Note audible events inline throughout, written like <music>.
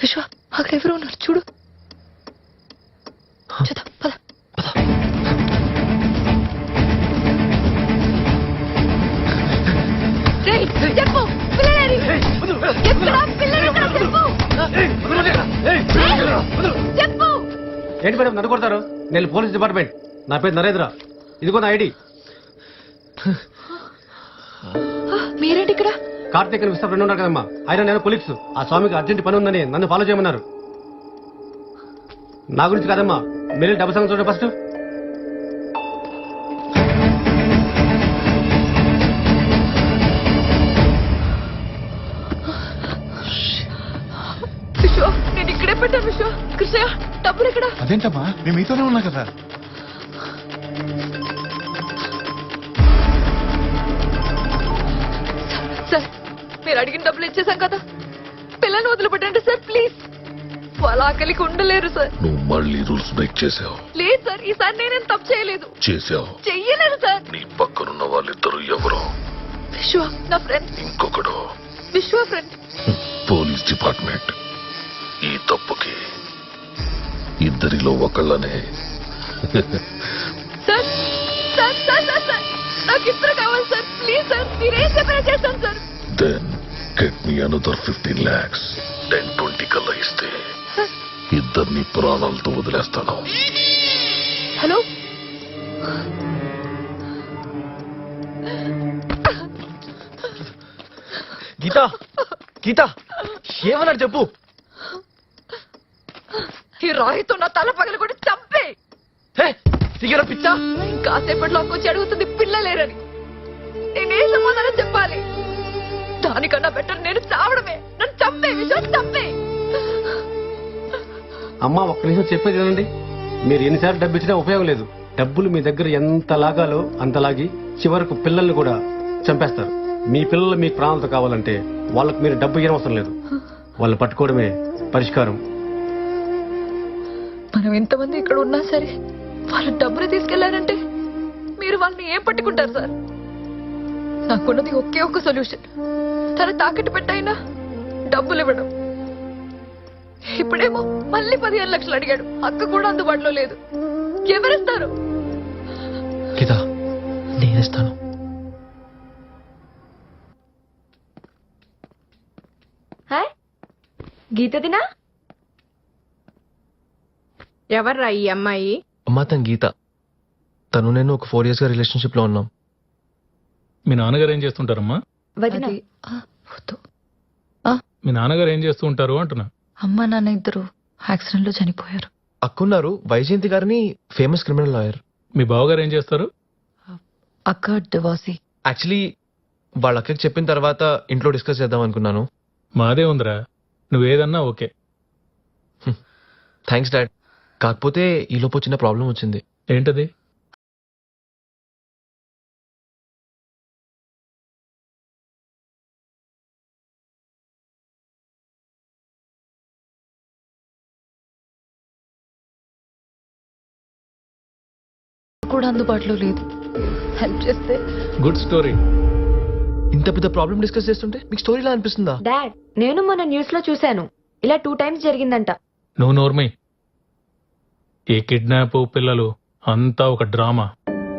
విశ్వ అక్కడ ఎవరు ఉన్నారు. చూడు. చూద్దాం పద. రేయ్, చెప్పు. పిల్లలేరి. ఎక్కడ పిల్లలు ఎక్కడ చెప్పు. చెప్పు. ఏంటి మేడం నన్ను కొడతారు? నేను పోలీస్ డిపార్ట్మెంట్. నా పేరు నరేంద్ర. ఇదిగో నా ఐడి. మీరేంటి ఇక్కడ? కార్తీక్ అని విస్తా ఫ్రెండ్ ఉన్నారు కదమ్మా. ఆయన నేను కొలీగ్స్ ఆ స్వామికి అర్జెంట్ పని ఉందని నన్ను ఫాలో చేయమన్నారు. నా గురించి కాదమ్మా. మీరు డబ్బు సంగతి చూడండి ఫస్ట్. నేను ఇక్కడే పెట్టాను విశ్వ. కృష్ణయ్య డబ్బులు ఎక్కడ? అదేంటమ్మా? మేము మీతోనే ఉన్నా కదా. మీరు అడిగిన డబ్బులు ఇచ్చేసాం కదా? పిల్లల్ని వదిలిపెట్టండి సార్ ప్లీజ్. వాళ్ళ ఆకలికి ఉండలేరు సార్. నువ్వు మళ్ళీ రూల్స్ బ్రేక్ చేసావు. లేదు సార్ ఈసారి నేనేం తప్పు చేయలేదు. చేసావు. చెయ్యలేదు సార్. నీ పక్కనున్న వాళ్ళిద్దరు ఎవరో? విశ్వ నా ఫ్రెండ్ ఇంకొకడు. విశ్వ ఫ్రెండ్ పోలీస్ డిపార్ట్మెంట్. ఈ తప్పుకి ఇద్దరిలో ఒకళ్ళనే. Sir sir sir sir sir. నాకు ఇద్దరు కావాలి సార్. ప్లీజ్ సార్ మీరేం చెప్పినా చేస్తాను sir. Then get me another fifteen lakhs ten twenty కల్లా ఇస్తే ఇద్దరిని ప్రాణాలతో వదిలేస్తాను. హలో? గీత గీత ఏమన్నాడు చెప్పు? ఈ రాయితో నా తల పగలు కూడా చంపే. హే సిగర పిచ్చా? ఇంకాసేపట్లో వచ్చి అడుగుతుంది పిల్లలేరని. నేనేం సమాధానం చెప్పాలి? దానికన్నా బెటర్ నేను చావడమే. నన్ను చంపే విశ్వాస చంపే. అమ్మా ఒక్క నిమిషం చెప్పేది వినండి. మీరు ఎన్నిసార్లు డబ్బు ఇచ్చినా ఉపయోగం లేదు. డబ్బులు మీ దగ్గర ఎంత లాగాలో అంత లాగి చివరకు పిల్లల్ని కూడా చంపేస్తారు. మీ పిల్లలు మీకు ప్రాణాలతో కావాలంటే వాళ్ళకి మీరు డబ్బు ఇవ్వడం అవసరం లేదు. వాళ్ళు పట్టుకోవడమే పరిష్కారం. మనం ఎంతమంది ఇక్కడ ఉన్నా సరే వాళ్ళు డబ్బులు తీసుకెళ్ళారంటే మీరు వాళ్ళని ఏం పట్టుకుంటారు సార్? నాకున్నది ఒకే ఒక్క సొల్యూషన్. తన తాకట్టు పెట్టైనా డబ్బులు ఇవ్వడం. ఇప్పుడేమో మళ్ళీ పదిహేను లక్షలు అడిగాడు. అక్క కూడా అందుబాటులో లేదు. ఎవరిస్తారు? గీత నేనేస్తాను హాయ్ గీతదినా? ఎవర్రా ఈ అమ్మాయి? అమ్మా తన గీత. తను నేను ఒక ఫోర్ ఇయర్స్గా రిలేషన్షిప్లో ఉన్నాం. మీ నాన్నగారు ఏం చేస్తుంటారమ్మా? వదిన. అది, ఆ, వద్దు. మీ నాన్నగారు ఏం చేస్తూ ఉంటారు అంటున్నా? అమ్మ నాన్న ఇద్దరు యాక్సిడెంట్లో చనిపోయారు. అక్కున్నారు. వైజయంతి గారిని ఫేమస్ క్రిమినల్ లాయర్. మీ బావగారు ఏం చేస్తారు? అక్క డివాసి యాక్చువల్లీ వాళ్ళ అక్కకి చెప్పిన తర్వాత ఇంట్లో డిస్కస్ చేద్దాం అనుకున్నాను. మాదే ఉందిరా. నువ్వేదన్నా ఓకే. Thanks dad. కాకపోతే ఈ లోపు చిన్న ప్రాబ్లం వచ్చింది. ఏంటది? కూడా అందుబాటులో లేదు. హెల్ప్ చేస్తే. గుడ్ స్టోరీ ఇంత పెద్ద ప్రాబ్లం డిస్కస్ చేస్తుంటే మీకు స్టోరీలా అనిపిస్తుందా? డాడ్ నేను మొన్న న్యూస్లో చూశాను. ఇలా టూ టైమ్స్ జరిగిందంట. నువ్వు నోర్మై. ఈ కిడ్నాప్ పిల్లలు అంతా ఒక డ్రామా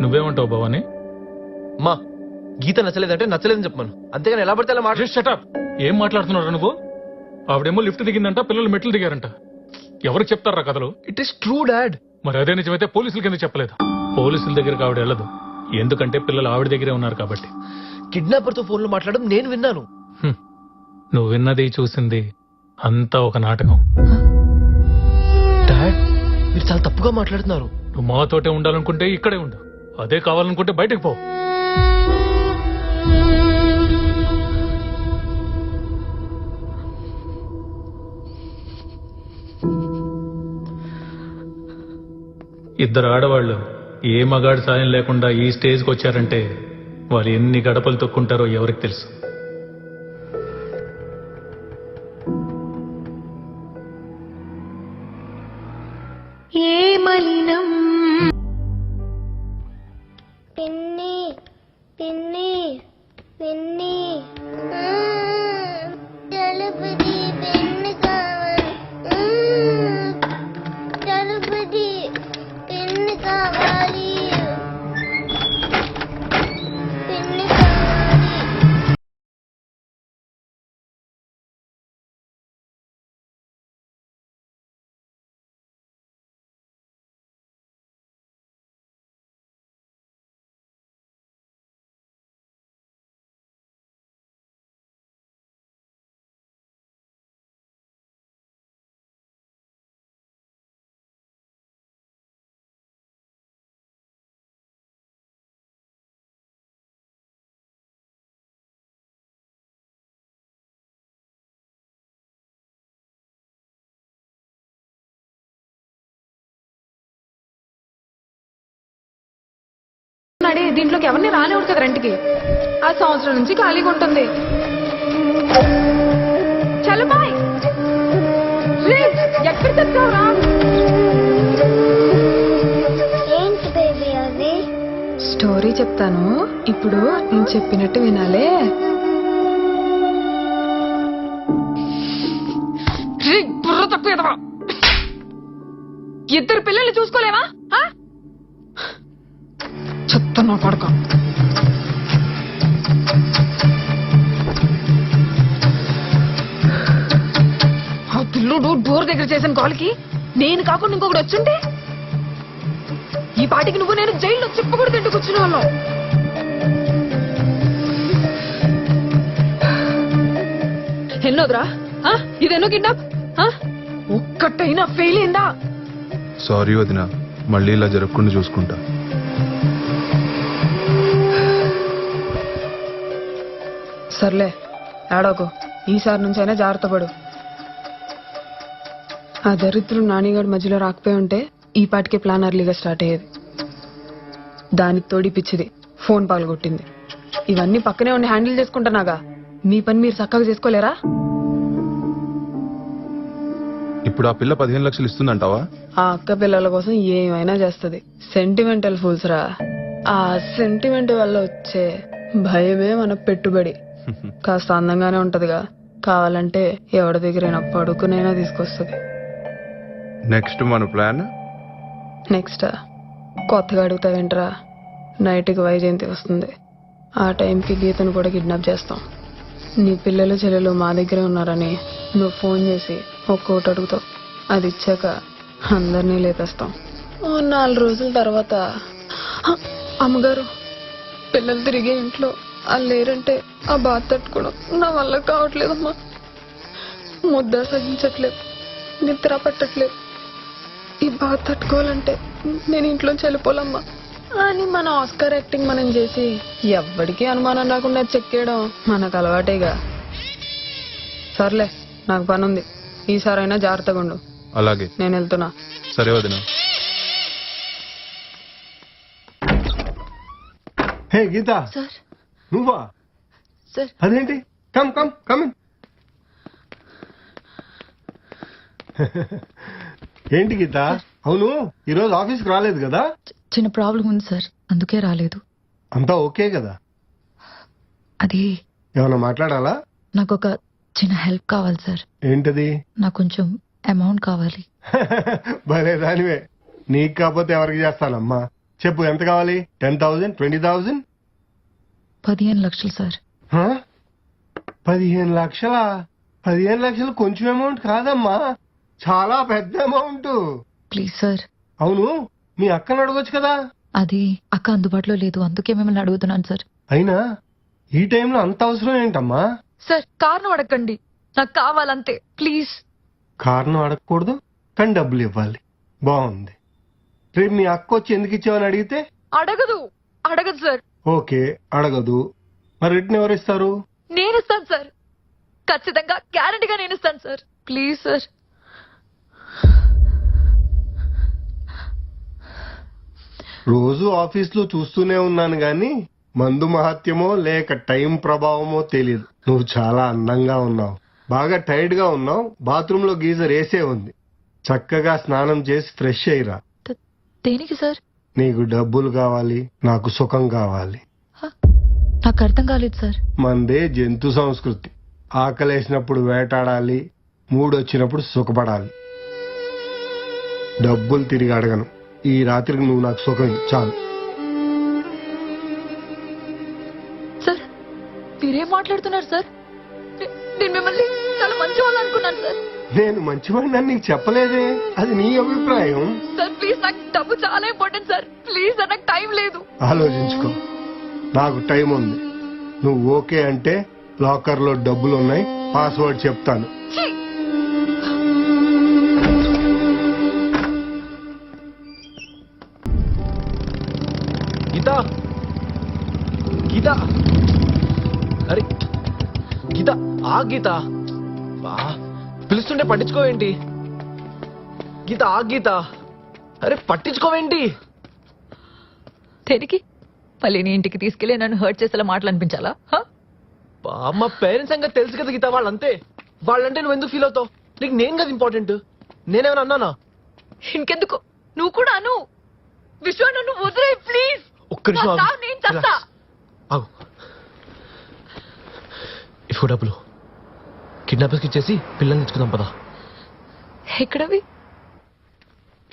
నువ్వేమంటావు భవాని? మా గీత నచ్చలేదంటే నచ్చలేదని చెప్పమను. అంతేగాని ఎలా పడితే అలా మాట షటప్ ఏం మాట్లాడుతున్నావు నువ్వు? ఆవిడేమో లిఫ్ట్ దిగిందంట పిల్లలు మెట్లు దిగారంట. ఎవరికి చెప్తారా కథలు? ఇట్ ఈస్ ట్రూ డాడ్ మరి అదే నిజమైతే పోలీసుల కింద చెప్పలేదు. పోలీసుల దగ్గరికి ఆవిడ వెళ్ళదు. ఎందుకంటే పిల్లలు ఆవిడ దగ్గరే ఉన్నారు కాబట్టి. కిడ్నాపర్తో ఫోన్లో మాట్లాడడం నేను విన్నాను. హ్మ్. నువ్వు విన్నది చూసింది అంతా ఒక నాటకం. డాడ్ మీరు చాలా తప్పుగా మాట్లాడుతున్నారు. నువ్వు మాతోటే ఉండాలనుకుంటే ఇక్కడే ఉండు. అదే కావాలనుకుంటే బయటకు పో. ఇద్దరు ఆడవాళ్ళు ఏ మగాడి సాయం లేకుండా ఈ స్టేజ్కి వచ్చారంటే వాళ్ళు ఎన్ని గడపలు తొక్కుంటారో ఎవరికి తెలుసు. కడుతున్నాడే దీంట్లోకి ఎవరిని రానివ్వడు కదా రెంట్కి. ఆ సంవత్సరం నుంచి ఖాళీగా ఉంటుంది. చలో బాయ్. రే, ఎక్కడ తెచ్చావురా? ఏంటి బేబీ అది? స్టోరీ చెప్తాను. ఇప్పుడు నేను చెప్పినట్టు వినాలే. రే, బుర్ర తక్కువ ఎదవా. ఇద్దరు పిల్లల్ని చూసుకోలేవా? నా కొడుక ఆ పిల్లుడు డోర్ దగ్గర చేసిన కాల్కి నేను కాకుండా ఇంకొకటి వచ్చుంటే? ఈ పాటికి నువ్వు నేను జైల్లో చెప్పకూడదు తింటూ కూర్చునే వాళ్ళం. ఎన్నోదిరా? ఆ? ఇదెన్నో కిడ్నాప్? ఒక్కటైనా ఫెయిల్ అయిందా? సారీ వదిన మళ్ళీ ఇలా జరగకుండా చూసుకుంటా. సర్లే ఏడోకు ఈసారి నుంచి అయినా జాగ్రత్త పడు ఆ దరిద్రం నానిగాడు మధ్యలో రాకపోయి ఉంటే ఈ పాటికే ప్లాన్ అర్లీగా స్టార్ట్ అయ్యేది. దానికి తోడి పిచ్చిది ఫోన్ పగలగొట్టింది ఇవన్నీ పక్కనే ఉండి హ్యాండిల్ చేసుకుంటున్నాగా మీ పని మీరు చక్కగా చేసుకోలేరా? ఇప్పుడు ఆ పిల్ల పదిహేను లక్షలు ఇస్తుందంటావా? ఆ అక్క పిల్లల కోసం ఏమైనా చేస్తది. సెంటిమెంటల్ ఫూల్స్ రా. ఆ సెంటిమెంట్ వల్ల వచ్చే భయమే మన పెట్టుబడి. కాస్త అందంగానే ఉంటదిగా. కావాలంటే ఎవరి దగ్గరైనా పడుకునైనా తీసుకొస్తుంది. నెక్స్ట్ మన ప్లాన్? నెక్స్ట్ కొత్తగా అడుగుతావేంట్రా? నైట్కి వైజయంతి వస్తుంది. ఆ టైంకి గీతను కూడా కిడ్నాప్ చేస్తాం. నీ పిల్లలు చెల్లెలు మా దగ్గరే ఉన్నారని నువ్వు ఫోన్ చేసి ఒక్కోటి అడుగుతావు. అది ఇచ్చాక అందరినీ లేపేస్తాం. ఓ నాలుగు రోజుల తర్వాత. "హ, అమ్మగారు పిల్లలు తిరిగే ఇంట్లో. వాళ్ళు లేరంటే ఆ బాధ తట్టుకోవడం నా వల్ల కావట్లేదమ్మా. ముద్ద సహించట్లేదు నిద్ర పట్టట్లేదు. ఈ బాధ తట్టుకోవాలంటే నేను ఇంట్లోంచి వెళ్ళిపోలమ్మా అని మన ఆస్కర్ యాక్టింగ్ మనం చేసి ఎవ్వడికి అనుమానం రాకుండా చెక్కేయడం మనకు అలవాటేగా. సర్లే నాకు పని ఉంది ఈసారైనా జాగ్రత్తగా ఉండు. అలాగే. నేను వెళ్తున్నా. సరే వదిన. హే గీత. సార్. నువ్వా? సార్. అదేంటి? కమ్ కమ్ కమ్ ఏంటి గీత? అవును ఈరోజు ఆఫీస్కి రాలేదు కదా? చిన్న ప్రాబ్లం ఉంది సార్ అందుకే రాలేదు. అంతా ఓకే కదా? అది ఏమైనా మాట్లాడాలా? నాకు ఒక చిన్న హెల్ప్ కావాలి సార్. ఏంటది? నాకు కొంచెం అమౌంట్ కావాలి. <laughs> భలే దానివే. నీకు కాకపోతే ఎవరికి చేస్తానమ్మా? చెప్పు ఎంత కావాలి? Ten thousand twenty thousand? పదిహేను లక్షలు సార్. పదిహేను లక్షలా? పదిహేను లక్షలు కొంచెం అమౌంట్ కాదమ్మా. చాలా పెద్ద అమౌంట్ ప్లీజ్ సార్. అవును మీ అక్కను అడగొచ్చు కదా. అది అక్క అందుబాటులో లేదు అందుకే మిమ్మల్ని అడుగుతున్నాను సార్. అయినా ఈ టైంలో అంత అవసరం ఏంటమ్మా? సార్ కారణం అడగండి. నాకు కావాలంతే ప్లీజ్. కారణం అడగకూడదు కానీ డబ్బులు ఇవ్వాలి. బాగుంది. రేపు మీ అక్క వచ్చి ఎందుకు ఇచ్చావని అడిగితే? అడగదు. అడగదు సార్. ఓకే అడగదు. మరి రిటర్న్ ఎవరు ఇస్తారు నేను ఇస్తాను సార్. ఖచ్చితంగా గ్యారంటీగా నేను ఇస్తాను సార్. Please sir. రోజు ఆఫీస్లో చూస్తూనే ఉన్నాను గాని మందు మహత్యమో లేక టైం ప్రభావమో తెలియదు నువ్వు చాలా అందంగా ఉన్నావు. బాగా టైర్డ్గా ఉన్నావు. బాత్రూమ్లో గీజర్ వేసే ఉంది. చక్కగా స్నానం చేసి ఫ్రెష్ అయ్యిరా. ద- దేనికి సార్? నీకు డబ్బులు కావాలి నాకు సుఖం కావాలి. నాకు అర్థం కాలేదు సార్. మందే జంతు సంస్కృతి. ఆకలేసినప్పుడు వేటాడాలి మూడొచ్చినప్పుడు సుఖపడాలి. డబ్బులు తిరిగి అడగను. ఈ రాత్రికి నువ్వు నాకు సుఖం. చాలు. సార్ మీరేం మాట్లాడుతున్నారు సార్? నేను మిమ్మల్ని చాలా మంచి వాళ్ళు అనుకున్నాను సార్. నేను మంచివాడిని నీకు చెప్పలేదే? అది నీ అభిప్రాయం. సార్ ప్లీజ్ నాకు డబ్బు చాలా ఇంపార్టెంట్ సార్. ప్లీజ్ సార్ నాకు టైం లేదు. ఆలోచించుకో. నాకు టైం ఉంది. నువ్వు ఓకే అంటే లాకర్లో డబ్బులు ఉన్నాయి పాస్వర్డ్ చెప్తాను! గీత! గీత! అరే! గీత ఆ గీత. బా. పిలుస్తుంటే పట్టించుకోవేంటి? గీత ఆ గీత. అరే పట్టించుకోవేంటి? దేనికి మళ్ళీ నీ ఇంటికి తీసుకెళ్ళి నన్ను హర్ట్ చేసేలా మాటలు అనిపించాలా మా పేరెంట్స్ సంగతి తెలుసు కదా గీత వాళ్ళంతే. వాళ్ళంటే నువ్వు ఎందుకు ఫీల్ అవుతావు? నీకు నేను కదా ఇంపార్టెంట్ నేనేమైనా అన్నానా? ఇంకెందుకు? నువ్వు కూడా అను. విశ్వ నన్ను వదిలే ప్లీజ్ ఒక్క నిమిషం. ఆగు. ఇఫ్ డబ్బులు. కిడ్నాపర్స్కి ఇచ్చేసి పిల్లల్ని తెచ్చుకుందాం పదా. ఎక్కడవి?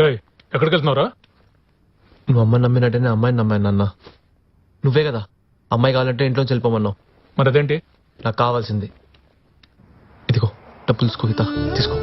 ఎక్కడికి వెళ్తున్నావురా నువ్వు అమ్మని నమ్మినట్టే నేను అమ్మాయిని నమ్మాను నాన్న. నువ్వే కదా అమ్మాయి కావాలంటే ఇంట్లో వెళ్ళిపోమన్నావు. మరి అదేంటి నాకు కావాల్సింది. ఇదిగో డబ్బులు తీసుకో తీసుకో.